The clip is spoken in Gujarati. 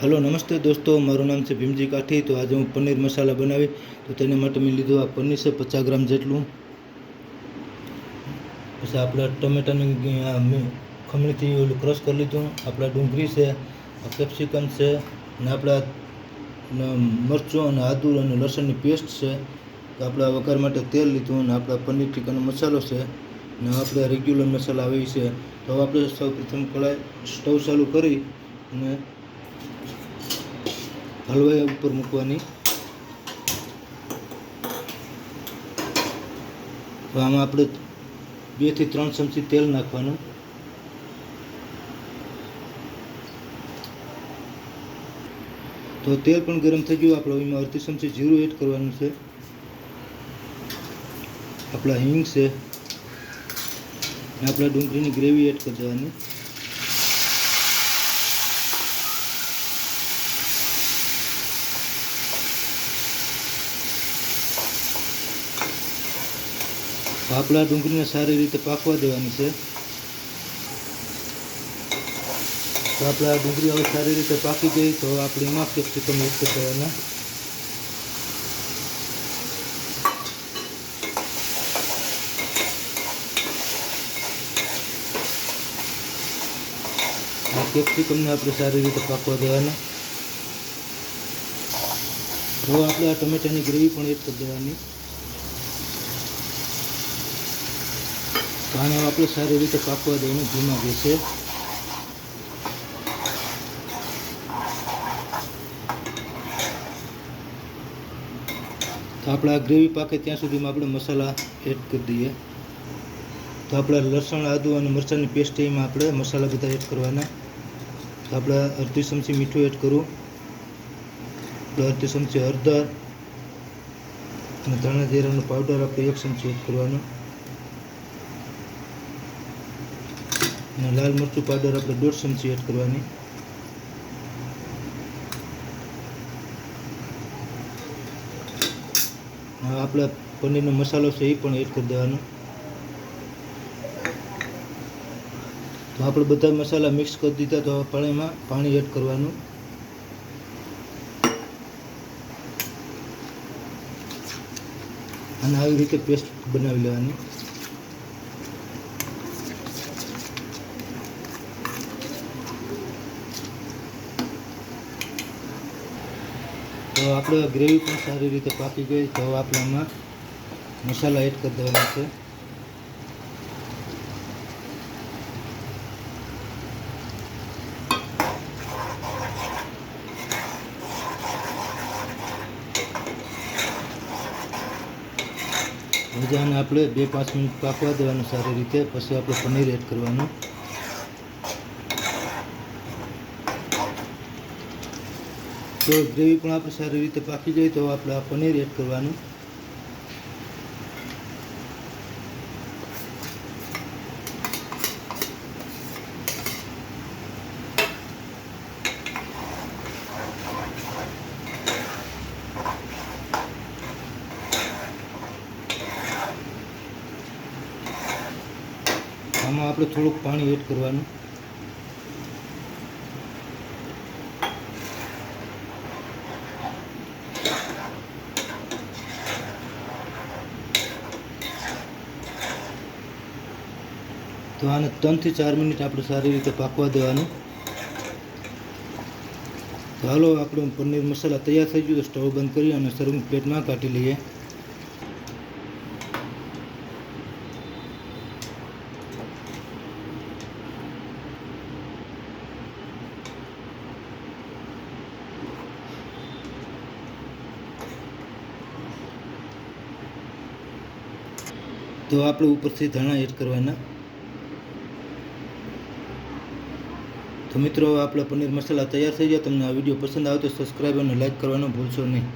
હલો, નમસ્તે દોસ્તો, મારું નામ છે ભીમજી કાઠી. તો આજે હું પનીર મસાલા બનાવી તો તેને માટે મેં લીધું આ પનીર છે પચાસ ગ્રામ જેટલું. પછી આપણા ટમેટાની ખમણીથી ઓલું ક્રશ કરી લીધું. આપણા ડુંગળી છે કેપ્સિકમ છે, અને આપણા મરચું અને આદુ અને લસણની પેસ્ટ છે. તો આપણા વઘાર માટે તેલ લીધું અને આપણા પનીર ટીકાનો મસાલો છે. અને આપણે રેગ્યુલર મસાલા આવી છે. તો આપણે સૌ પ્રથમ કઢાઈ સ્ટવ ચાલુ કરી અને હલવાઈ ઉપર મૂકવાની. તો આમાં આપણે બેથી ત્રણ ચમચી તેલ નાખવાનું. તો તેલ પણ ગરમ થઈ ગયું. આપણે એમાં અડધી ચમચી જીરું એડ કરવાનું છે. આપણા હિંગ છે. આપણા ડુંગળીની ગ્રેવી એડ કરી દેવાની. આપણા ડુંગળીને સારી રીતે પાકવા દેવાની છે. ભાપલા ડુંગળી હવે સારી રીતે પાકી ગઈ, તો આપણી માં કેપ્સિકમ એડ કરી દેવાના. આ કેપ્સિકમને આપણે સારી રીતે પાકવા દેવાના. હવે આપણે આ ટમેટાની ગ્રેવી પણ એડ કરી દેવાની. તો આપણે સારી રીતે પાકવા દઈને ધીમા બેસે તો આપણે ગ્રેવી પાકે ત્યાં સુધીમાં આપણે મસાલા એડ કરી દઈએ. તો આપણે લસણ, આદુ અને મરચાંની પેસ્ટ એમાં આપણે મસાલા બધા એડ કરવાના. તો આપણે અડધી ચમચી મીઠું એડ આપણે અડધી ચમચી હળદર અને ધાણા જીરાનો પાવડર આપણે એક ચમચી એડ કરવાનો. અને લાલ મરચું પાવડર આપણે દોઢ ચમચી એડ કરવાની. આપણે પનીરનો મસાલો છે એ પણ એડ કરી દેવાનો. તો આપણે બધા મસાલા મિક્સ કરી દીધા તો પાણીમાં પાણી એડ કરવાનું. અને આવી રીતે પેસ્ટ બનાવી લેવાની. તો આપણે ગ્રેવી પણ સારી રીતે પાકી ગઈ. તો આપણે આમાં મસાલા એડ કરી દેવાના છે. મજાને આપણે બે પાંચ મિનિટ પાકવા દેવાનું સારી રીતે. પછી આપણે પનીર એડ કરવાનું. તો ગ્રેવી પણ આપણે સારી રીતે પાકી જાય તો આપણે આ પનીર એડ કરવાનું. આમાં આપણે થોડુંક પાણી એડ કરવાનું. તો આને ત્રણથી ચાર મિનિટ આપણે સારી રીતે પાકવા દેવાનું. તો હાલો, આપણું પનીર મસાલા તૈયાર થઈ ગયું સ્ટવ બંધ કરી અને સર્વિંગ પ્લેટમાં કાઢી લઈએ. તો આપણે ઉપરથી ધાણા એડ કરવાના. તો મિત્રો, આપણે પનીર મસાલા તૈયાર થઈ ગયા. તમને આ વીડિયો પસંદ આવે તો સબસ્ક્રાઈબ અને લાઈક કરવાનું ભૂલશો નહીં.